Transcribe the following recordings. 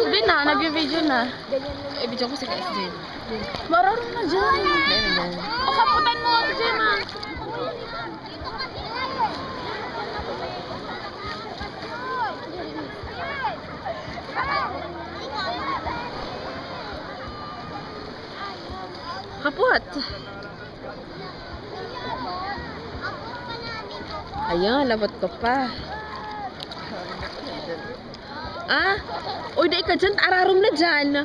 Hindi na, nag-video na. Eh, video ko si KSJ. Marunong na dyan. Yan. O, kaputan mo ako dyan ah. Kaput. Ayan, labot ko pa. Ah? Uy, di ka dyan. Ararom na dyan.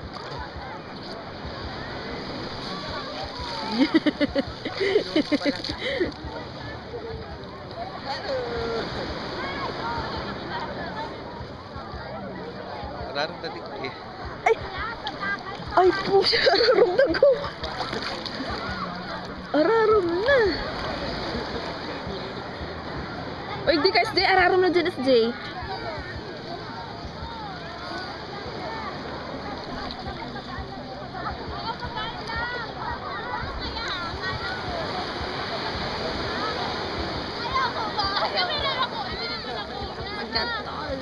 Rarong tadi eh. Ay! Ay po. Ararom na ko. Ararom na. Uy, di ka SJ. Ararom na dyan, SJ. Magkatol.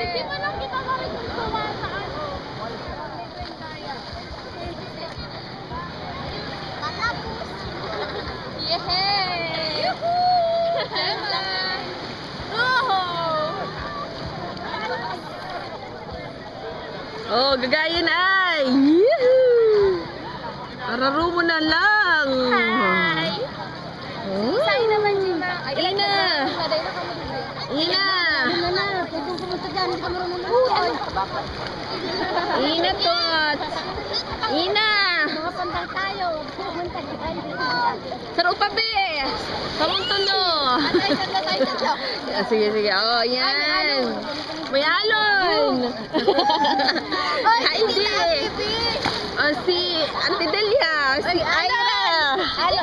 Hindi mo lang kita rin kung gawa sa ano. Matapos. Yehey! Oh, gagayin ay. Yehoo! Araro mo na lang. Hi! Oh. Sa'yo naman. Ay, Ina. Na. Ina. Ano na, pwede kong pumunta dyan. Hindi ka marunong mabuhay. Ina tot. Ina. Mga pandal tayo. Pumunta dyan. Saro pa be. Dito. Ah, sige, sige. Oh, yan. May alon. Ay, Ay, hindi. Oh, si Auntie Delia. Si Aya. Alo.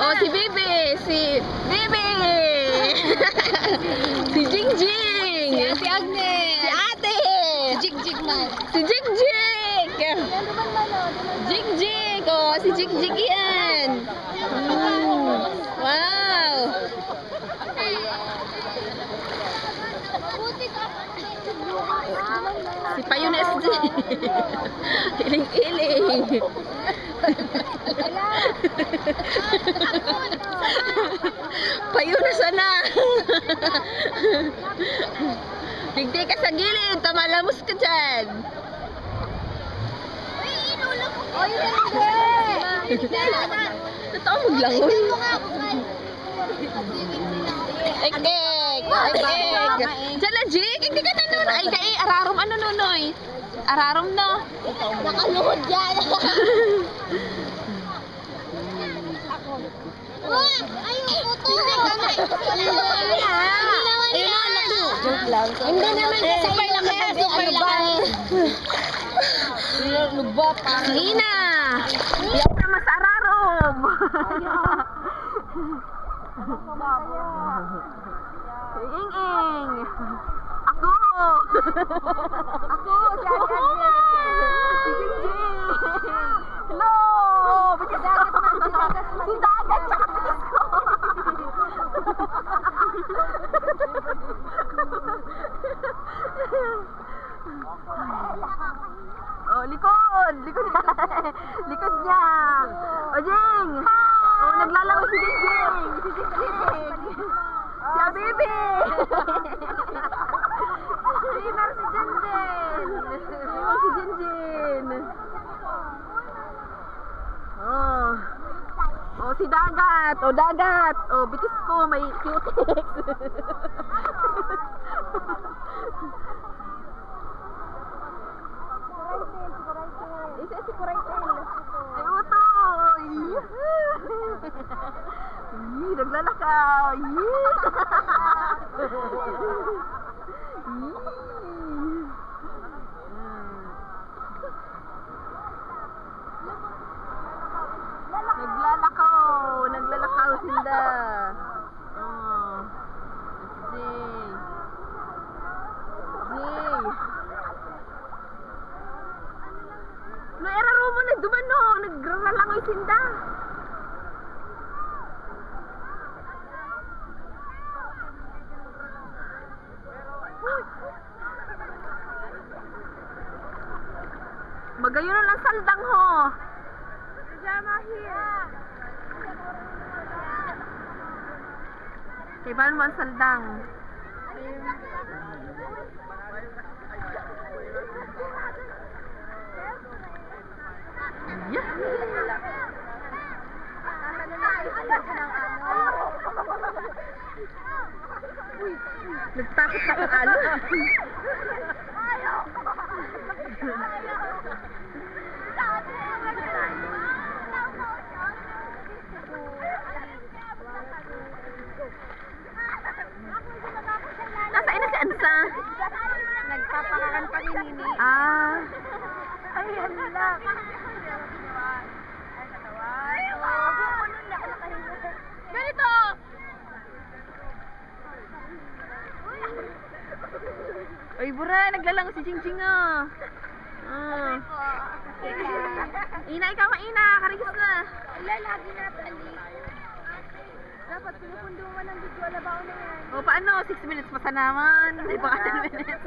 Oh, si Bibi. Si Bibi. si Jingjing. Si Agnes. Si Ate. Jig-jig man. Si Jigjig. Lalo. Jigjig. Oh, si Jigjig yan. Mm. Wow. Buti ka. Si Payon SJ. Iling-iling. Payon na sana. Digdi ka sa gilid. Tamalamos ka dyan. Inulong mo. Uy, hindi. Totoo maglangon. Tingnan mo nga ako. Ek, ek. Ek, ek. Diyan na, Jik. Hindi ka nanon. Ay, kay, ararom ano nonoy. Ararom no. Nakaluhod yan. Wah! Ayoko to! Hindi naman Joke lang. Hindi naman kasi Super yan, super ano ba? Lugba pa. Ina! Iyaw na mas ararom. Ing ing. Ako. Ako si Ate. Si Jingjing. Hello. Bitis dagat na. Si dagat. Tsaka bitis ko. Oh, likod! Likod niya! likod niya! O, Jing! Oh, naglalaro si Jingjing! Si Jingjing! Si Abibi! Sinner si Jinjin! Oh, si Jinjin! Oh. Oh, si Dagat! Oh, Dagat! Oh, bitis ko, may cutex! naglalakaw. Yee! naglalakaw. Naglalakaw sila. Oh. Jay. Jay. Sinda. Na lang saldang ho. Kay paano mo ang saldang? Yeah. Nagtakot na ang ano. Nasaan na si Ansa? Nagpapakakan pa ni Nini. Ah. Ayan lang. Ganito! Uy, buray, naglalang si Jingjing ah. Ah. Ina, ikaw ina, karigis na. Wala, lagi na pali. Dapat pinupundungan ng dito, wala ba na yan? O paano, 6 minutes pa sa naman. Di ba 10 minutes?